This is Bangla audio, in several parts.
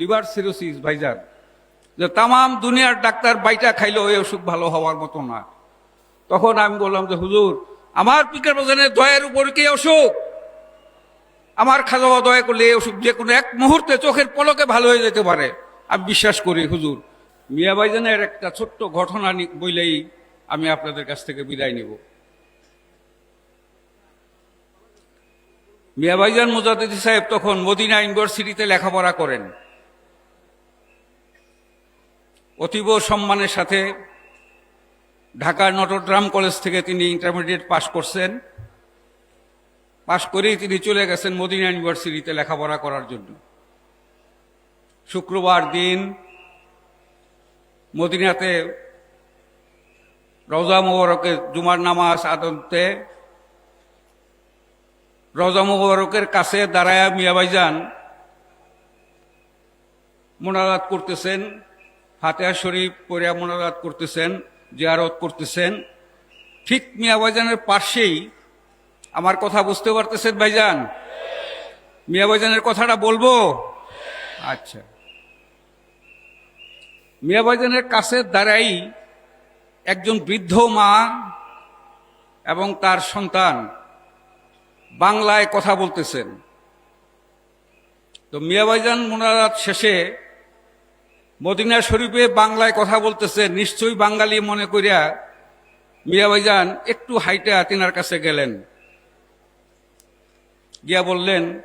লিভার সিরোসিস, ভাইজান। যে তামাম দুনিয়ার ডাক্তার বাইটা খাইলেও এই অসুখ ভালো হওয়ার মতো না। তখন আমি বললাম যে, হুজুর, আমার পিকার বাজানের দয়ের উপর কি অসুখ? আমার বাবা দয়া করলে এই অসুখ যে কোনো এক মুহূর্তে চোখের পলকে ভালো হয়ে যেতে পারে। আমি বিশ্বাস করি, হুজুর। মিয়া ভাইজানের একটা ছোট্ট ঘটনা বইলেই আমি আপনাদের কাছ থেকে বিদায় নিব। মিয়া ভাইজান মুজাদ্দিদি সাহেব তখন মদিনা ইউনিভার্সিটিতে লেখাপড়া করেন। অতীব সম্মানের সাথে ঢাকার নটরড্রাম কলেজ থেকে তিনি ইন্টারমিডিয়েট পাশ করছেন। পাশ করেই তিনি চলে গেছেন মদিনা ইউনিভার্সিটিতে লেখাপড়া করার জন্য। শুক্রবার দিন মদিনাতে রওজা মোবারকে জুমার নামাজ আদন্তে রওজা মোবারকের কাছে দাঁড়ায়া মিয়াবাইজান মোনাজাত করতেছেন। ফাতেহা শরীফ পড়িয়া মোনাজাত করতেছেন, জিয়ারত করতেছেন। ঠিক মিয়া ভাইজানের পাশেই আমার কথা বুঝতে পারতেছেন ভাইজান? মিয়া ভাইজানের কথাটা বলব? আচ্ছা। মিয়া ভাইজানের কাছে দাঁড়াই একজন বৃদ্ধ মা এবং তার সন্তান বাংলায় কথা বলতেছেন। তো মিয়া ভাইজান মোনাজাত শেষে মদিনা শরীফে বাংলায় কথা বলতেছে, নিশ্চয়ই বাঙালি মনে করিয়া মিয়া ভাইজান একটু হাইটে তিনার কাছে গেলেন। গিয়া বললেন,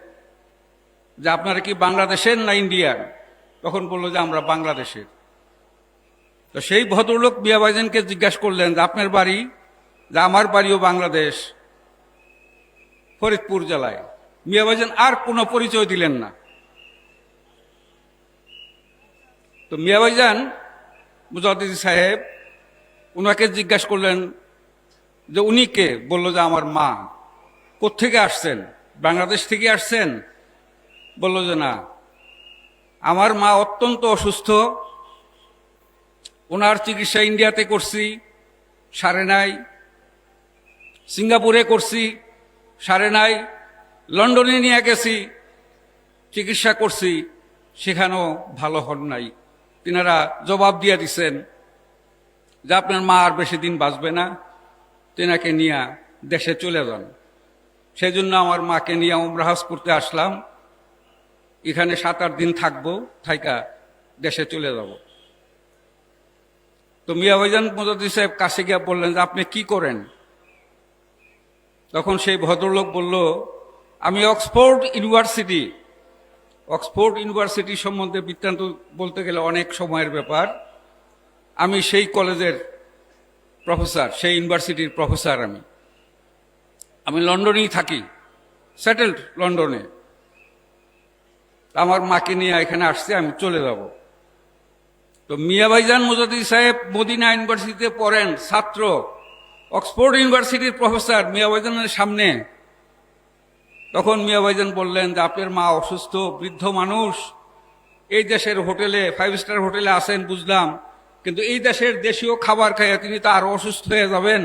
যে আপনারা কি বাংলাদেশের না ইন্ডিয়ার? তখন বলল, যে আমরা বাংলাদেশের। তো সেই ভদ্রলোক মিয়া ভাইজানকে জিজ্ঞাসা করলেন, যে আপনার বাড়ি? যে আমার বাড়িও বাংলাদেশ, ফরিদপুর জেলায়। মিয়া ভাইজান আর কোনো পরিচয় দিলেন না। তো মিয়া ভাইজান মুজাদ্দিদ সাহেব ওনাকে জিজ্ঞাসা করলেন যে উনি কে? বলল যে আমার মা। কোত্থেকে আসছেন? বাংলাদেশ থেকে আসছেন? বলল যে না। আমার মা অত্যন্ত অসুস্থ। ওনার চিকিৎসা ইন্ডিয়াতে করছি, সারে নাই। সিঙ্গাপুরে করছি, সারে নাই। লন্ডনে নিয়ে গেছি, চিকিৎসা করছি, সেখানেও ভালো হন নাই। তিনারা জবাব দিয়ে দিছেন যে আপনার মা আর বেশি দিন বাঁচবে না, তেনাকে নিয়ে দেশে চলে যান। সেই জন্য আমার মাকে নিয়ে উমরাহাজ করতে আসলাম। এখানে সাত আট দিন থাকব, থাইকা দেশে চলে যাব। তো মিয়া ভাইজান মুজাদ্দি সাহেব কাছে গিয়ে বললেন যে, আপনি কি করেন? তখন সেই ভদ্রলোক বলল, আমি অক্সফোর্ড ইউনিভার্সিটি অক্সফোর্ড ইউনিভার্সিটি সম্বন্ধে বৃত্তান্ত বলতে গেলে অনেক সময়ের ব্যাপার। আমি সেই কলেজের প্রফেসর, সেই ইউনিভার্সিটির প্রফেসর আমি। আমি লন্ডনেই থাকি, সেটেলড লন্ডনে। আমার মাকে নিয়ে এখানে আসছে আমি চলে যাব। তো মিয়া ভাইজান মুজাদি সাহেব মদিনা ইউনিভার্সিটিতে পড়েন, ছাত্র। অক্সফোর্ড ইউনিভার্সিটির প্রফেসর মিয়া ভাইজানের সামনে তখন মিয়া ভাইজান বললেন যে আপনার মা অসুস্থ, বৃদ্ধ মানুষ। এই দেশের হোটেলে ফাইভ স্টার হোটেলে আসেন বুঝলাম। কিন্তু এই দেশের দেশীয় খাবার খাইয়া তিনি তো আরও অসুস্থ হয়ে যাবেন।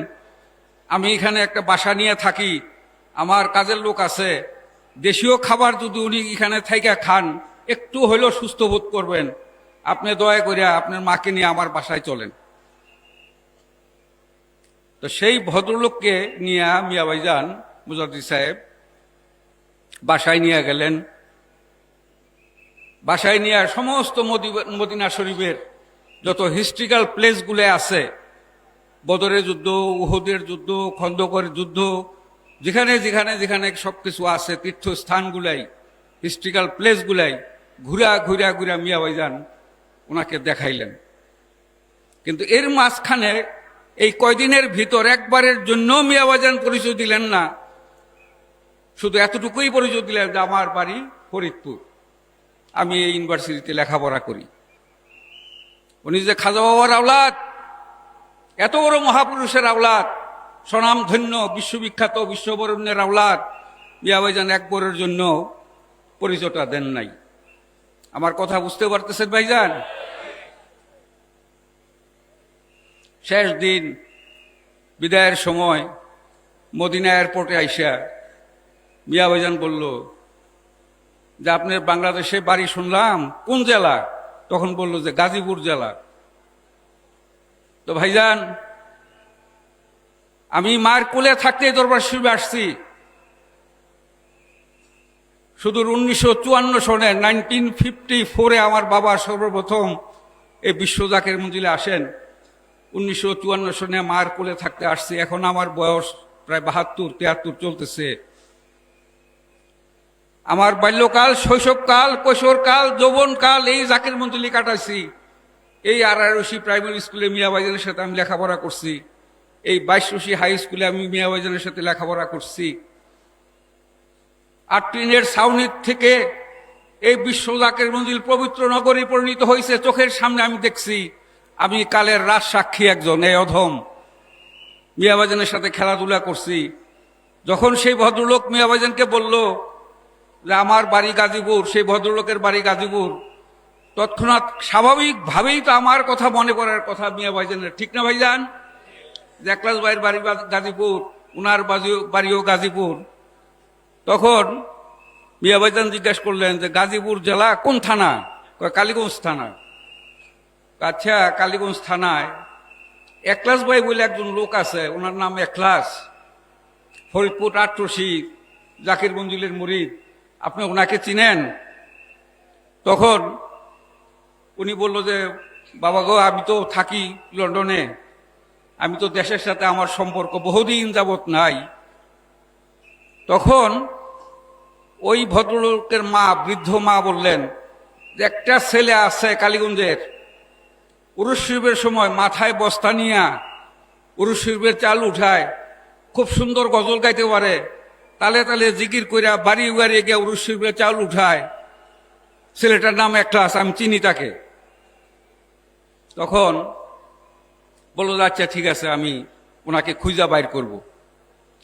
আমি এখানে একটা বাসা নিয়ে থাকি। আমার কাজের লোক আছে। দেশীয় খাবার যদি উনি এখানে থাইকা খান, একটু হলেও সুস্থ বোধ করবেন। আপনি দয়া করিয়া আপনার মাকে নিয়ে আমার বাসায় চলেন। তো সেই ভদ্রলোককে নিয়ে মিয়া ভাইজান মুজাদ্দি সাহেব বাসায় নিয়ে গেলেন। বাসায় নিয়ে সমস্ত মদিনা শরীফের যত হিস্ট্রিক্যাল প্লেসগুলো আছে, বদরের যুদ্ধ, উহুদের যুদ্ধ খন্দকরের যুদ্ধ, যেখানে যেখানে যেখানে সবকিছু আছে, তীর্থস্থানগুলাই, হিস্ট্রিক্যাল প্লেসগুলাই, ঘুরা ঘুরা ঘুরা মিয়া ভাইজান ওনাকে দেখাইলেন। কিন্তু এর মাঝখানে এই কয়দিনের ভিতর একবারের জন্য মিয়া ভাইজান পরিচয় দিলেন না। শুধু এতটুকুই পরিচয় দিলেন যে আমার বাড়ি ফরিদপুর। আমি এই ইউনিভার্সিটিতে লেখাপড়া করি। উনি যে খাজা বাবার আওলাদ, এত বড় মহাপুরুষের আওলাদ স্বনাম ধন্য বিশ্ববিখ্যাত, বিশ্ববরণ্যের আওলাদ, মিয়া ভাইজান একবারের জন্য পরিচয়টা দেন নাই। আমার কথা বুঝতে পারতেছেন ভাইজান? শেষ দিন, বিদায়ের সময় মদিনা এয়ারপোর্টে আইসা মিয়া ভাইজান বলল, যে আপনার বাংলাদেশে বাড়ি শুনলাম, কোন জেলা? তখন বলল যে গাজীপুর জেলা। তো ভাইজান, আমি মার কোলে থাকতে দরবার শিবে আসছি। শুধু উনিশশো চুয়ান্ন সনে নাইনটিন ফিফটি ফোরে আমার বাবা সর্বপ্রথম এই বিশ্ব জাকের মঞ্জিলে আসেন। উনিশশো চুয়ান্ন সনে মার কোলে থাকতে আসছি। এখন আমার বয়স প্রায় বাহাত্তর, তিয়াত্তর চলতেছে। আমার বাল্যকাল, শৈশবকাল, কৈশোরকাল, যৌবনকাল, এই জাকির মঞ্জুলি কাটাইছি। এই আর আর আরসি প্রাইমারি স্কুলে মিয়াবাইজানের সাথে আমি লেখাপড়া করছি। এই বাইশরশি হাই স্কুলে আমি মিয়াবাইজানের সাথে লেখাপড়া করছি। আর টিনের ছাউনির থেকে এই বিশ্ব জাকের মঞ্জিল পবিত্র নগরী পরিণত হয়েছে, চোখের সামনে আমি দেখছি। আমি কালের রাজ সাক্ষী একজন, এই অধম। মিয়াবাজানের সাথে খেলাধুলা করছি। যখন সেই ভদ্রলোক মিয়াবাজানকে বলল আমার বাড়ি গাজীপুর, সেই ভদ্রলোকের বাড়ি গাজীপুর। তৎক্ষণাৎ স্বাভাবিকভাবেই তো আমার কথা মনে করার কথা মিয়া ভাইজানের। ঠিক না ভাইজান? একলাস ভাইয়ের বাড়ি গাজীপুর, উনার বাড়িও বাড়িও গাজীপুর। তখন মিয়া ভাইজান জিজ্ঞাসা করলেন যে, গাজীপুর জেলা কোন থানা? কালীগঞ্জ থানা। আচ্ছা কালীগঞ্জ থানায় একলাস ভাই বলে একজন লোক আছে, ওনার নাম একলাস ফরিদপুর আটরশি জাকির মঞ্জুলের মুরিদ। আপনি ওনাকে চিনেন? তখন উনি বলল যে, বাবা গো, আমি তো থাকি লন্ডনে। আমি তো দেশের সাথে আমার সম্পর্ক বহুদিন যাবত নাই। তখন ওই ভদ্রলোকের মা, বৃদ্ধ মা বললেন যে একটা ছেলে আছে কালীগঞ্জের। উরুষ শিল্পের সময় মাথায় বস্তা নিয়া উরুষ শিল্পের চাল উঠায়। খুব সুন্দর গজল গাইতে পারে। তালে তালে জিকির কইরা বাড়ি বাড়ি গিয়ে শিল্পের চাল উঠায়। ছেলেটার নাম একটা আছে, আমি চিনি তাকে। তখন বলল আচ্ছা ঠিক আছে, আমি ওনাকে খুঁজা বাইর করব।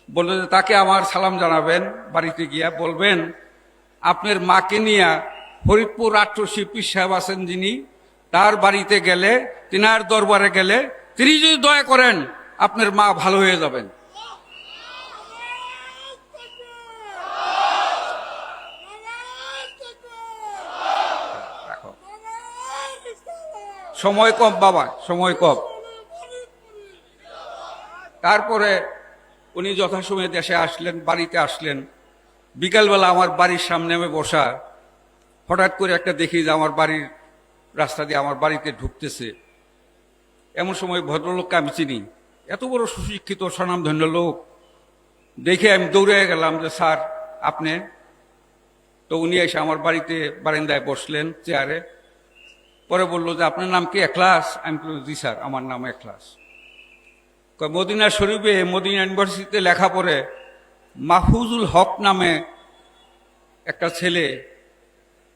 বলল যে তাকে আমার সালাম জানাবেন, বাড়িতে গিয়া বলবেন, আপনার মাকে নিয়ে ফরিদপুর আট্রসি পীর সাহেব আছেন যিনি, তার বাড়িতে গেলে, তিনার দরবারে গেলে, তিনি যদি দয়া করেন, আপনার মা ভালো হয়ে যাবেন। সময় কম, বাবা, সময় কম। তারপরে উনি যথাসময়ে দেশে আসলেন, বাড়িতে আসলেন। বিকালবেলা আমার বাড়ির সামনে আমি বসা, হঠাৎ করে একটা দেখি যে আমার বাড়ির রাস্তা দিয়ে আমার বাড়িতে ঢুকতেছে। এমন সময় ভদ্রলোককে আমি চিনি। এত বড় সুশিক্ষিত, স্বনামধন্য লোক। দেখে আমি দৌড়ে গেলাম যে, স্যার, আপনি? তো উনি এসে আমার বাড়িতে বারান্দায় বসলেন, চেয়ারে। পরে বলল যে আপনার নাম কি? একলাস আমি বললাম, জি স্যার আমার নাম একলাস মদিনা শরীফে মদিনা ইউনিভার্সিটিতে লেখা পড়ে মাহফুজুল হক নামে একটা ছেলে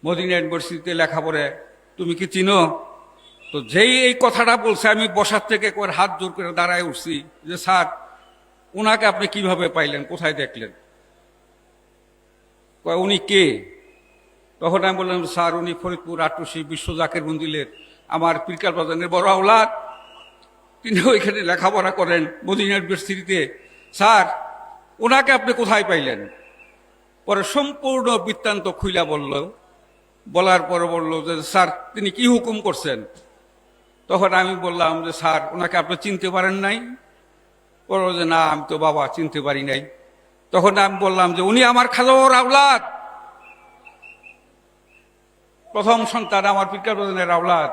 মদিনা ইউনিভার্সিটিতে লেখা পড়ে তুমি কি চিনো? তো যেই এই কথাটা বলছে আমি বসার থেকে একবার হাত জোর করে দাঁড়ায় উঠছি যে স্যার ওনাকে আপনি কীভাবে পাইলেন? কোথায় দেখলেন? উনি কে? তখন আমি বললাম, স্যার, উনি ফরিদপুর আটরশি বিশ্ব জাকের মন্দিরের আমার পিরকাল বাজানের বড় আওলাদ। তিনি ওইখানে লেখাপড়া করেন মদিনা ইউনিভার্সিটিতে। স্যার, ওনাকে আপনি কোথায় পাইলেন? পরে সম্পূর্ণ বৃত্তান্ত খুইলা বলল। বলার পরে বলল যে, স্যার, তিনি কি হুকুম করছেন? তখন আমি বললাম যে, স্যার, ওনাকে আপনি চিনতে পারেন নাই? বলল যে, না, আমি তো বাবা চিনতে পারি নাই। তখন আমি বললাম যে, উনি আমার খাজর আওলাদ। প্রথম সন্তান আমার পিকার আওলাদ।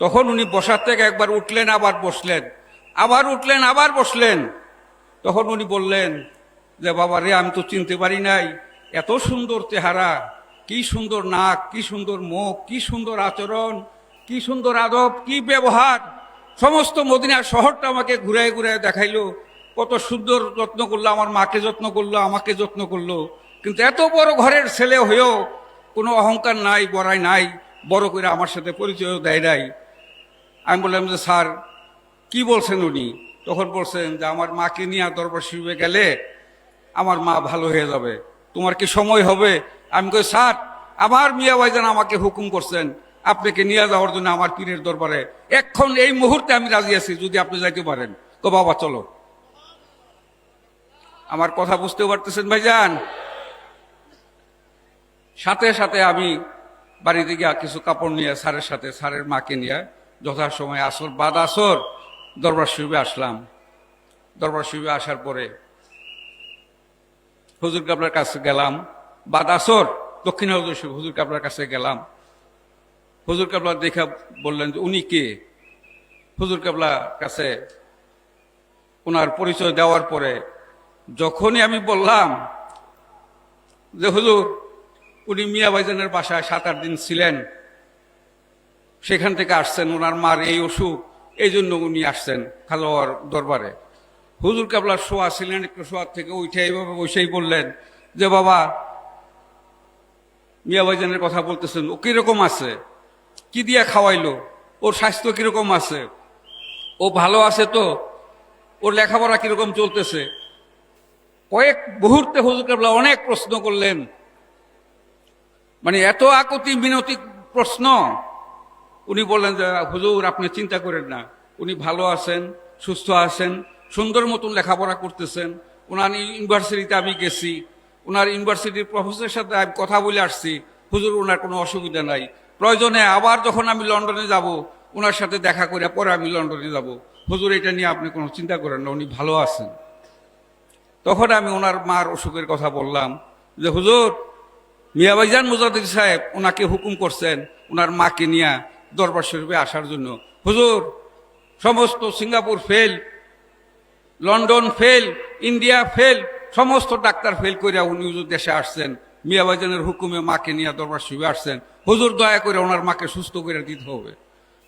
তখন উনি বসার থেকে একবার উঠলেন, আবার বসলেন। আবার উঠলেন, আবার বসলেন। তখন উনি বললেন যে বাবা রে, আমি তো চিনতে পারি নাই। এত সুন্দর চেহারা। কি সুন্দর নাক, কি সুন্দর মুখ, কি সুন্দর আচরণ, কি সুন্দর আদব, কি ব্যবহার। সমস্ত মদিনার শহরটা আমাকে ঘুরায় ঘুরায় দেখাইলো। কত সুন্দর যত্ন করল, আমার মাকে যত্ন করল, আমাকে যত্ন করল। কিন্তু এত বড় ঘরের ছেলে হয়েও কোনো অহংকার নাই, বড়াই নাই, বড় করে আমার সাথে পরিচয় দেয় নাই। আমি বললাম যে, স্যার, কি বলছেন উনি? তখন বলছেন যে, আমার মাকে নিয়ে দরবার শিবে গেলে আমার মা ভালো হয়ে যাবে। তোমার কি সময় হবে? আমি কই, স্যার, আমার মিয়া ভাইজান আমাকে হুকুম করছেন, আপনাকে নিয়ে যাওয়ার জন্য আমার পীরের দরবারে। এখন এই মুহূর্তে আমি রাজি আছি, যদি আপনি যাইতে পারেন। তো বাবা, চলো। আমার কথা বুঝতে পারতেছেন ভাইজান? সাথে সাথে আমি বাড়িতে গিয়ে কিছু কাপড় নিয়ে, স্যারের সাথে, স্যারের মাকে নিয়ে যথাসময়ে আসর বাদ আসর দরবার শরীফে আসলাম। দরবার শরীফে আসার পরে হুজুর কাবলার কাছে গেলাম, বাদ আসর, দক্ষিণ হুজুর কাবলার কাছে গেলাম। হুজুর কাবলা দেখে বললেন যে উনি কে? হুজুর কাবলার কাছে ওনার পরিচয় দেওয়ার পরে যখনই আমি বললাম যে হুজুর উনি মিয়া ভাইজানের বাসায় সাত, আট দিন ছিলেন। সেখান থেকে আসছেন, ওনার মার এই অসুখ, এই জন্য উনি আসছেন খালোয়ার দরবারে। হুজুর কাবলার শোয়া ছিলেন, একটু শোয়ার থেকে উঠে এইভাবে বসেই বললেন যে, বাবা, মিয়া ভাইজানের কথা বলতেছেন, ও কীরকম আছে? কি দিয়া খাওয়াইলো? ওর স্বাস্থ্য কীরকম আছে? ও ভালো আছে তো? ওর লেখাপড়া কীরকম চলতেছে? কয়েক মুহূর্তে হুজুর কাবলা অনেক প্রশ্ন করলেন। মানে এত আকতি মিনতি প্রশ্ন। উনি বললেন যে, হুজুর, আপনি চিন্তা করেন না। উনি ভালো আছেন, সুস্থ আছেন, সুন্দর মতন লেখাপড়া করতেছেন। ওনার ইউনিভার্সিটিতে আমি গেছি। ওনার ইউনিভার্সিটির প্রফেসরের সাথে আমি কথা বলে আসছি। হুজুর ওনার কোনো অসুবিধা নাই। প্রয়োজনে আবার যখন আমি লন্ডনে যাব ওনার সাথে দেখা করে পরে আমি লন্ডনে যাব। হুজুর, এটা নিয়ে আপনি কোনো চিন্তা করেন না, উনি ভালো আছেন। তখন আমি ওনার মার অসুখের কথা বললাম যে, হুজুর মিয়াবাইজান মুজাদ্দিদ সাহেব ওনাকে হুকুম করছেন ওনার মাকে নিয়ে দরবার শরীফে আসার জন্য। হুজুর, সমস্ত Singapore fail, London fail, India fail, সমস্ত ডাক্তার ফেল করে উনি হুজুর দেশে আসছেন। মিয়াবাইজানের হুকুমে মাকে নিয়ে দরবার শরীফে আসছেন। হুজুর, দয়া করে ওনার মাকে সুস্থ করে দিতে হবে।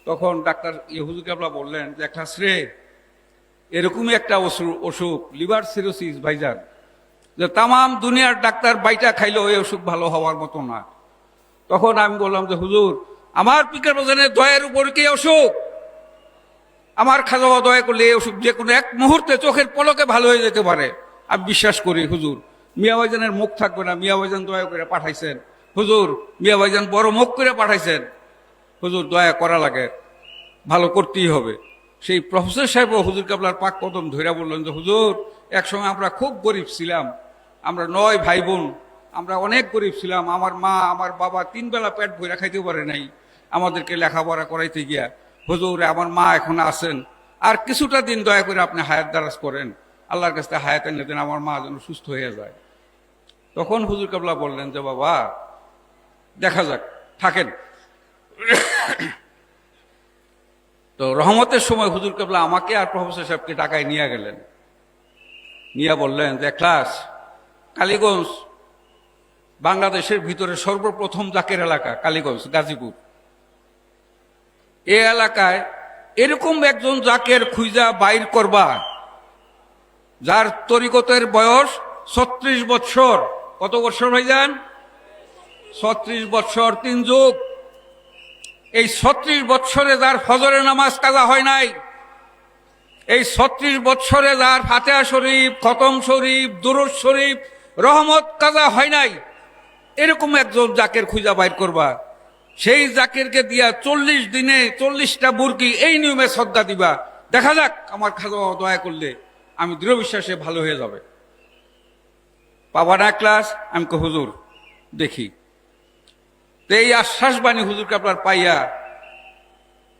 তখন ডাক্তার ইয়ে হুজুর কাবলা বললেন যে, একটা শ্রে এরকমই একটা অসু- অসুখ, লিভার সিরোসিস, ভাইজান। যে তামাম দুনিয়ার ডাক্তার বাইটা খাইলেও এই অসুখ ভালো হওয়ার মতো না। তখন আমি বললাম যে, হুজুর, আমার পিকার বাজানের দয়ের উপর কি অসুখ? আমার খাজা দয়া করলে এই অসুখ যে কোনো এক মুহূর্তে চোখের পলকে ভালো হয়ে যেতে পারে। আমি বিশ্বাস করি, হুজুর মিয়া ভাইজানের মুখ থাকবে না মিয়া ভাইজান দয়া করে পাঠাইছেন। হুজুর মিয়া ভাইজান বড় মুখ করে পাঠাইছেন। হুজুর, দয়া করা লাগে, ভালো করতেই হবে। সেই প্রফেসর সাহেব হুজুর কাবলার পাক কদম ধরে বললেন যে, হুজুর, একসময় আমরা খুব গরিব ছিলাম আমরা নয় ভাই বোন, আমরা অনেক গরিব ছিলাম। আমার মা, আমার বাবা তিন বেলা পেট ভরে খাইতে পারে নাই। আমাদেরকে লেখাপড়া করাইতে গিয়া, হুজুর, আমার মা এখন আছেন। আর কিছুটা দিন দয়া করে আপনি হায়াত দারাজ করেন। আল্লাহর কাছে হায়াত এনে দেন, আমার মা যেন সুস্থ হয়ে যায়। তখন হুজুর কাবলা বললেন যে, বাবা, দেখা যাক, থাকেন। তো রহমতের সময় হুজুর কেবলা আমাকে আর প্রফেসর সাহেবকে টাকায় নিয়ে গেলেন। নিয়ে বললেন যে ক্লাস কালীগঞ্জ, বাংলাদেশের ভিতরে সর্বপ্রথম জাকের এলাকা, কালীগঞ্জ, গাজীপুর। এ এলাকায় এরকম একজন জাকের খুঁজা বাইর করবা, যার তরিকতের বয়স ছত্রিশ বৎসর কত বৎসর যান ছত্রিশ বৎসর তিন যুগ। এই ছত্রিশ বৎসরে যার ফজরে নামাজ কাজা হয় নাই, এই ছত্রিশ বৎসরে যার ফাতেহা শরীফ, খতম শরীফ, দুরুদ শরীফ রহমত কাজা হয় নাই। এরকম একজন জাকের খুঁজা বাইর করবা। সেই জাকেরকে দিয়া চল্লিশ দিনে চল্লিশটা বুরকি এই নিয়মে শ্রদ্ধা দিবা। দেখা যাক আমার খাজা দয়া করলে আমি দৃঢ় বিশ্বাসে ভালো হয়ে যাবে। পাবা না ক্লাস, আমি হুজুর, দেখি। এই আশ্বাস বাণী হুজুরকে আপনার পাইয়া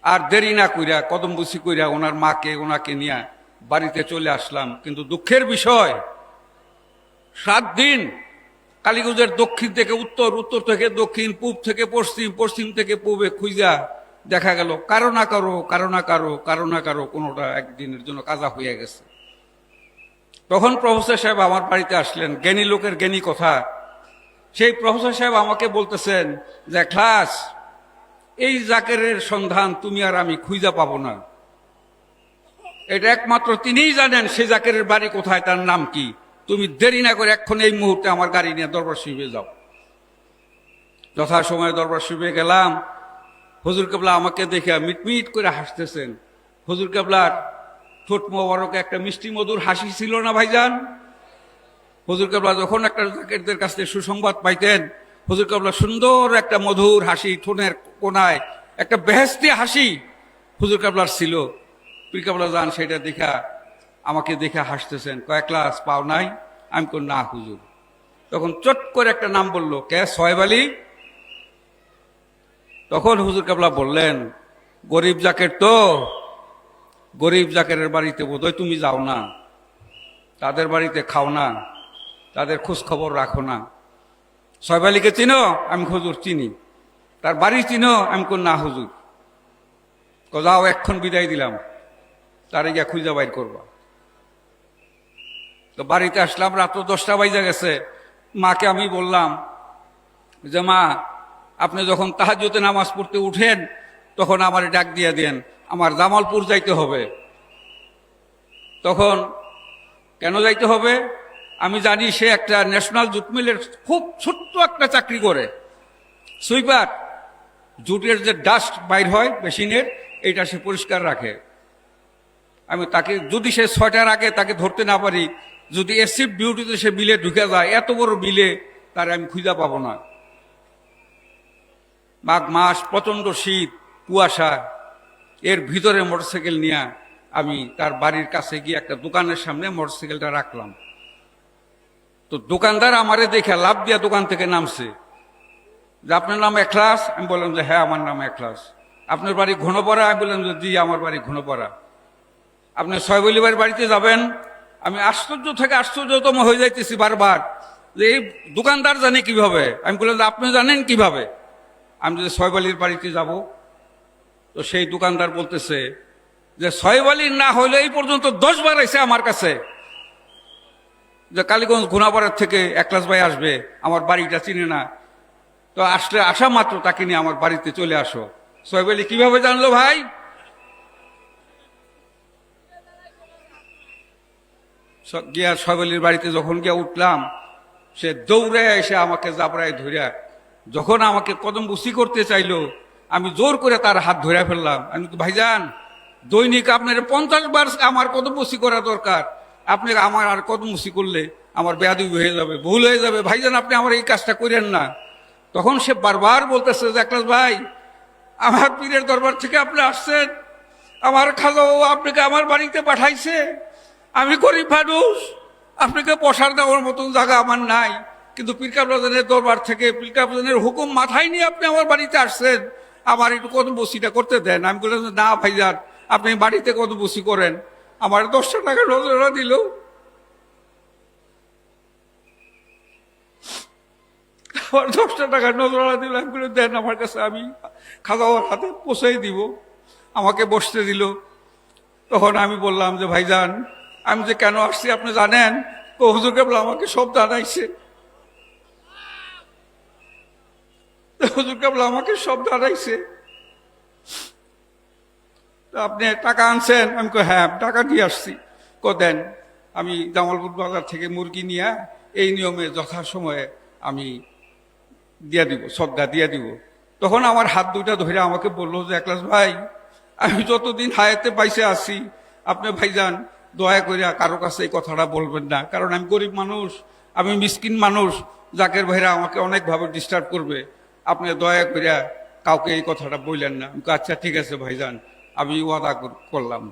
আর দেরি না কইরা কদম বুসি কইরা ওনার মাকে, ওনাকে নিয়ে বাড়িতে চলে আসলাম। কিন্তু দুঃখের বিষয় সাত দিন কালীগঞ্জের দক্ষিণ থেকে, উত্তর উত্তর থেকে, দক্ষিণ, পূব থেকে, পশ্চিম পশ্চিম থেকে, পূবে খুঁজা দেখা গেল, কারও না কারও কারও না কারও কারও না কারও কোনোটা একদিনের জন্য কাজা হয়ে গেছে। তখন প্রফেসর সাহেব আমার বাড়িতে আসলেন, জ্ঞানী লোকের জ্ঞানী কথা। সেই প্রফেসর সাহেব আমাকে বলতেছেন যে, ক্লাস, এই জাকেরের সন্ধান তুমি আর আমি খুঁজা পাবো না। এটা একমাত্র তিনিই জানেন সেই জাকেরের বাড়ি কোথায়, তার নাম কি? তুমি দেরি না করে এক্ষণ এই মুহূর্তে আমার গাড়ি নিয়ে দরবার শিবে যাও। যথা সময় দরবার শিবে গেলাম। হুজুর কেবলা আমাকে দেখে মিটমিট করে হাসতেছেন। হুজুর কেবলার ঠোঁট মোবারকে, একটা মিষ্টি মধুর হাসি ছিল না ভাইজান? হুজুর কাবলা যখন একটা জাকেরদের কাছ থেকে সুসংবাদ পাইতেন, হুজুর কাবলা সুন্দর একটা মধুর হাসি ঠোনের কোনায়, একটা বেহেস্তি হাসি হুজুর কাবলার ছিল। পীর কাবলা যান সেটা দেখা আমাকে দেখে হাসতেছেন কয়েক ক্লাস পাও নাই? আমি কোন না, হুজুর। তখন চট করে একটা নাম বলল, কে? সোহেব আলী? তখন হুজুর কাবলা বললেন, গরিব জাকের তো, গরিব জাকেরের বাড়িতে বোধহয় তুমি যাও না। তাদের বাড়িতে খাও না, তাদের খোঁজ খবর রাখো না। সোহেব আলীকে চিনো? আমি হুজুর চিনি। তার বাড়ি চিনো? আমি কোন না, হুজুর। যাও, এক্ষণ বিদায় দিলাম। তারে গিয়া খুঁজে বাইর করবা। তো বাড়িতে আসলাম রাত দশটা বাজে গেছে। মাকে আমি বললাম যে, মা, আপনি যখন তাহাজ্জতে নামাজ পড়তে উঠেন, তখন আমার ডাক দিয়ে দেন, আমার জামালপুর যাইতে হবে। তখন, কেন যাইতে হবে? আমি জানি সে একটা ন্যাশনাল জুট মিলের খুব ছোট্ট একটা চাকরি করে। সুইপার, জুটের যে ডাস্ট বাইর হয়, মেশিনের এটা সে পরিষ্কার রাখে। আমি তাকে, যদি সে ছয়টার আগে তাকে ধরতে না পারি যদি এসিড ডিউটিতে সে বিলে ঢুকে যায়, এত বড় বিলে তার আমি খুঁজা পাবো না। মাঘ মাস, প্রচণ্ড শীত, কুয়াশা, এর ভিতরে মোটরসাইকেল নিয়ে আমি তার বাড়ির কাছে গিয়ে একটা দোকানের সামনে মোটরসাইকেলটা রাখলাম। তো দোকানদার আমারে দেখে লাভ দিয়া দোকান থেকে নামছে। যে, আপনার নাম এখলাস আমি বললাম যে হ্যাঁ আমার নাম এখলাস আপনার বাড়ি ঘনপড়া আমি বললাম যে, জি, আমার বাড়ি ঘনপড়া আপনি ছয় সয়বলিবার বাড়িতে যাবেন? আমি আশ্চর্য থেকে আশ্চর্যতম হয়ে যাইতেছি বারবার যে এই দোকানদার জানে কীভাবে? আমি বললাম আপনি জানেন কীভাবে? আমি যদি সয়বালির বাড়িতে যাব। তো সেই দোকানদার বলতেছে যে সয়বালির না হইলে এই পর্যন্ত দশ বার এসে আমার কাছে। যে কালীগঞ্জ ঘোনাপাড়ার থেকে একলাস ভাই আসবে, আমার বাড়িটা চিনে না। তো আসলে আসা মাত্র তাকে নিয়ে আমার বাড়িতে চলে আসো। সয়বালি কীভাবে জানলো ভাই? গিয়া সয়বালির বাড়িতে যখন গিয়া উঠলাম, সে দৌড়ে এসে আমাকে জাপড়ায় ধরিয়া, যখন আমাকে কদম বুসি করতে চাইলো, আমি জোর করে তার হাত ধরে ফেললাম। আমি ভাইজান, দৈনিক আপনার পঞ্চাশ বার আমার কদম বুসি করা দরকার। আপনি আমার আর কদম বুসি করলে আমার বেয়াদি হয়ে যাবে, ভুল হয়ে যাবে। ভাইজান, আপনি আমার এই কাজটা করেন না। তখন সে বারবার বলতেছে, যে একলাস ভাই, আমার পীরের দরবার থেকে আপনি আসছেন। আমার বাবু আপনাকে আমার বাড়িতে পাঠাইছে? আমি গরিব মানুষ। আপনাকে পশার দেওয়ার মতন জায়গা আমার নাই। কিন্তু পিরকাবলাদের দরবার থেকে পিরকাবলাদের হুকুম মাথায় নিয়ে আপনি আমার বাড়িতে আসছেন। আমার একটু কত বসিটা করতে দেন। আমি বললাম না ভাইজান আপনি বাড়িতে কত বসি করেন। আমার দশটা টাকা নজরা দিল। দশটা টাকা নজরা দিল। আমি বললাম, দেন আমার কাছে আমি খাওয়ার হাতে পৌঁছাই দিব। আমাকে বসতে দিল। তখন আমি বললাম যে ভাইজান আমি যে কেন আসছি আপনি জানেন? তো হুজুর কেবল আমাকে সব তো হুজুর কেবল আমাকে সব তো আপনি টাকা আনছেন? আমি কই হ্যাঁ টাকা দিয়ে আসছি। কো দেন, আমি জামালপুর বাজার থেকে মুরগি নিয়ে এই নিয়মে যথাসময়ে আমি দিয়া দিব শ্রদ্ধা দিয়া দিব। তখন আমার হাত দুইটা ধরে আমাকে বলল যে একলাস ভাই, আমি যতদিন হায়াতে পাইছে আছি, আপনি ভাইজান দয়া করিয়া কারও কাছে এই কথাটা বলবেন না। কারণ আমি গরিব মানুষ, আমি মিসকিন মানুষ, জাকের ভাইরা আমাকে অনেকভাবে ডিস্টার্ব করবে। আপনি দয়া করিয়া কাউকে এই কথাটা বললেন না। আচ্ছা ঠিক আছে ভাইজান, আমি ওয়াদা করলাম।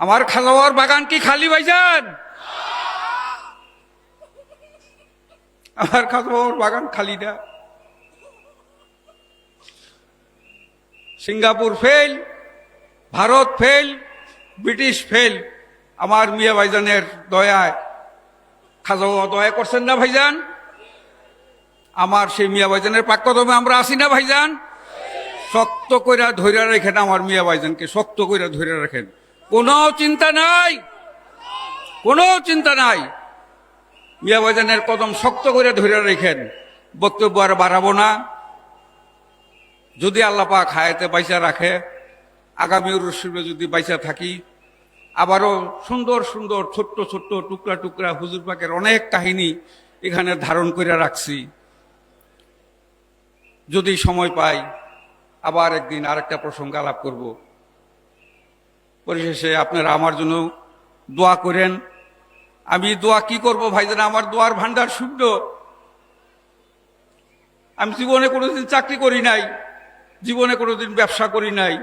আমার খালাওয়ার বাগান কি খালি ভাইজান? আমার খালাওয়ার বাগান খালি না। Singapore fail Bharat fail British fail আমার মিয়া ভাইজানের দয়ায় খাজা দয়া করছেন না ভাইজান? আমার সেই মিয়া ভাইজানের পাক্যদমে আমরা আসি না ভাইজান? শক্ত কইরা ধৈর্য রেখেন আমার মিয়া ভাইজানকে, শক্ত কইরা ধৈর্য রাখেন। কোনো চিন্তা নাই? কোনো চিন্তা নাই? মিয়া ভাইজানের কদম শক্ত করে ধৈর্য রেখেন। বক্তব্য আর বাড়াবো না। যদি আল্লাহ পাক হায়াতে বাইসা রাখে, আগামী রসুলে যদি বাইসা থাকি আবারও সুন্দর সুন্দর, ছোট্ট ছোট্ট, টুকরা টুকরা হুজুর পাকের অনেক কাহিনী এখানে ধারণ করে রাখছি। যদি সময় পাই, আবার একদিন আরেকটা প্রসঙ্গ আলাপ করব। পরিশেষে আপনারা আমার জন্য দোয়া করেন। আমি দোয়া কি করব ভাইজান আমার দোয়ার ভান্ডার শূন্য আমি জীবনে কোনোদিন চাকরি করি নাই, জীবনে কোনোদিন ব্যবসা করি নাই।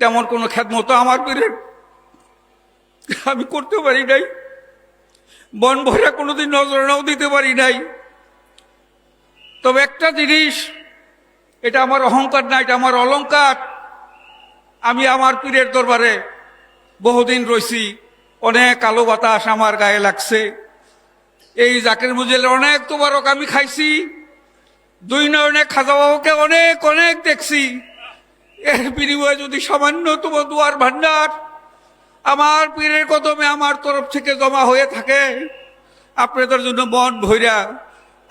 তেমন কোনো খ্যাতমতো আমার পীরের আমি করতে পারি নাই। বন ভরা কোনোদিন নজরানাও দিতে পারি নাই। তবে একটা জিনিস, এটা আমার অহংকার না, এটা আমার অলংকার। আমি আমার পীরের দরবারে বহুদিন রয়েছি অনেক আলো বাতাস আমার গায়ে লাগছে। এই জাকের মুজেলের অনেক তোবারক আমি খাইছি, দুই নয়নে খাজা বাবুকে অনেক অনেক দেখছি। এর বিনিময়ে যদি সামান্য তোমার দুয়ার ভান্ডার আমার পীরের কদমে আমার তরফ থেকে জমা হয়ে থাকে। আপনাদের জন্য মন ভৈরা,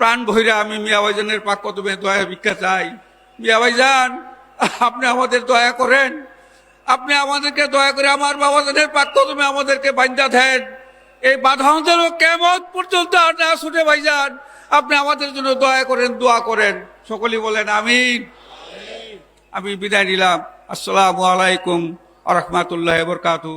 প্রাণ ভৈরা আমি মিয়া ভাইজানের পাক কদমে দয়া ভিক্ষা চাই। মিয়া ভাইজান, আপনি আমাদের দয়া করেন। আপনি আমাদেরকে দয়া করে আমার বাবাজানের পাক কদমে আমাদেরকে বান্ধা দেন। এই যেন কেমন পর্যন্ত আর না ছুটে ভাইজান, আপনি আমাদের জন্য দয়া করেন, দোয়া করেন। সকলেই বলেন আমি আমি বিদায় নিলাম। আসসালামু আলাইকুম আ রহমতুল্লাহ বরকাতু